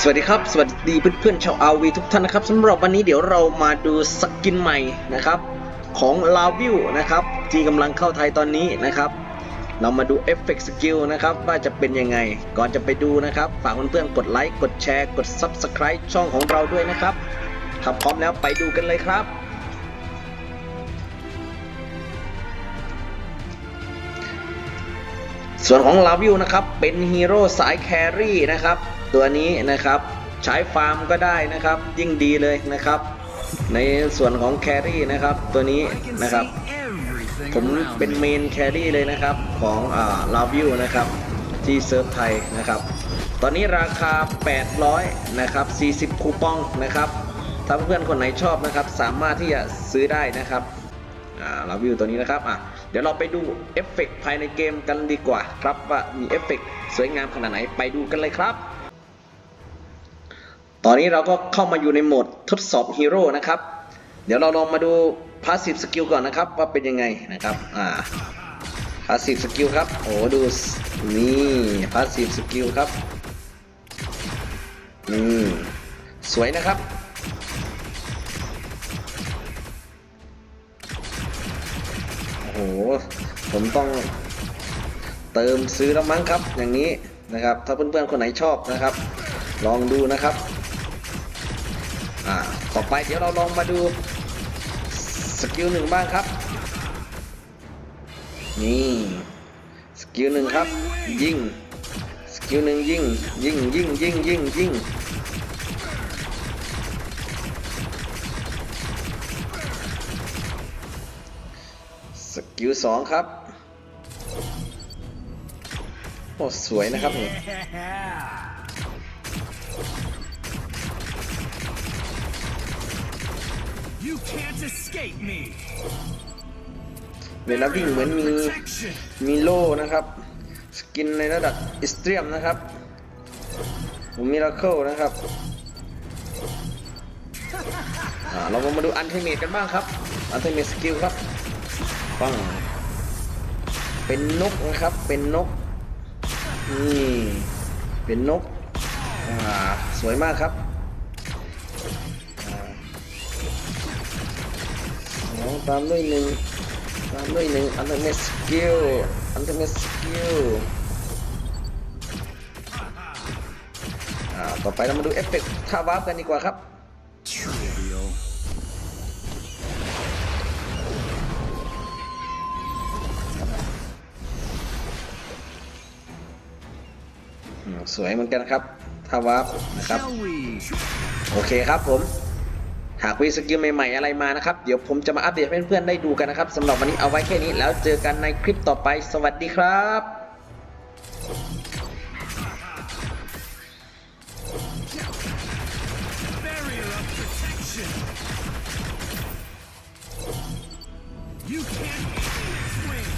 สวัสดีครับ สวัสดีเพื่อนๆชาวอาวีทุกท่านนะครับสำหรับวันนี้เดี๋ยวเรามาดูสกินใหม่นะครับของลาวิวนะครับที่กำลังเข้าไทยตอนนี้นะครับ เรามาดูเอฟเฟกต์สกิลนะครับว่าจะเป็นยังไง ก่อนจะไปดูนะครับ ฝากเพื่อนๆกดไลค์กดแชร์กด Subscribe ช่องของเราด้วยนะครับถ้าพร้อมแล้วไปดูกันเลยครับส่วนของลาวิวนะครับเป็นฮีโร่สายแครี่นะครับ ตัวนี้นะครับใช้ฟาร์มก็ได้นะครับยิ่งดีเลยนะครับ ในส่วนของแครี่นะครับตัวนี้นะครับ ผมเป็นเมนแครี่เลยนะครับของลาวิวนะครับที่เซิร์ฟไทยนะครับ ตอนนี้ราคา 800นะครับ40 คูปองนะครับถ้าเพื่อนคนไหนชอบนะครับ สามารถที่จะซื้อได้นะครับอ่าเราวิวตัวนี้นะครับอะเดี๋ยวเราไปดูเอฟเฟกต์ภายในเกมกันดีกว่าครับว่ามีเอฟเฟกต์สวยงามขนาดไหนไปดูกันเลยครับ ตอนนี้เราก็เข้ามาอยู่ในโหมดทดสอบฮีโร่นะครับ เดี๋ยวเราลองมาดูพาสซีฟสกิลก่อนนะครับ ว่าเป็นยังไงนะครับอ่าพาสซีฟสกิลครับโอ้ดูนี่พาสซีฟสกิลครับนี่สวยนะครับโอ้โหผมต้องเติมซื้อแล้วมั้งครับ อย่างนี้นะครับ ถ้าเพื่อนๆคนไหนชอบนะครับ ลองดูนะครับ อ่าต่อไปเดี๋ยวเราลองมาดูสกิลหนึ่งบ้างครับ นี่สกิลหนึ่งครับยิงสกิลหนึ่งยิงยิงยิงยิงยิงยิงสกิลสองครับโอ้สวยนะครับนี่ You can't escape me. เวลาวิ่งเหมือนมี Protection. มีโล่นะครับ สกินในระดับอิสเตรียมนะครับผมมิราเคิลนะครับอ่าเรามาดูอันเทเมตกันบ้างครับ อันเทเมตสกิลครับปังเป็นนกนะครับ เป็นนก นี่ เป็นนกอ่าสวยมากครับ ตามด้วยหนึ่งตามด้วยหนึ่งอันเทอร์เมสกิลอันเทอร์เมสกิลอ่าต่อไปเรามาดูเอฟเฟกต์ท่าวาร์ปกันดีกว่าครับสวยเหมือนกันครับท่าวาร์ปนะครับ โอเคครับผมากมีสกิลใหม่ๆอะไรมานะครับ เดี๋ยวผมจะมาอัปเดตเพื่อนๆได้ดูกันนะครับสำหรับวันนี้เอาไว้แค่นี้แล้วเจอกันในคลิปต่อไป สวัสดีครับ You can't swing.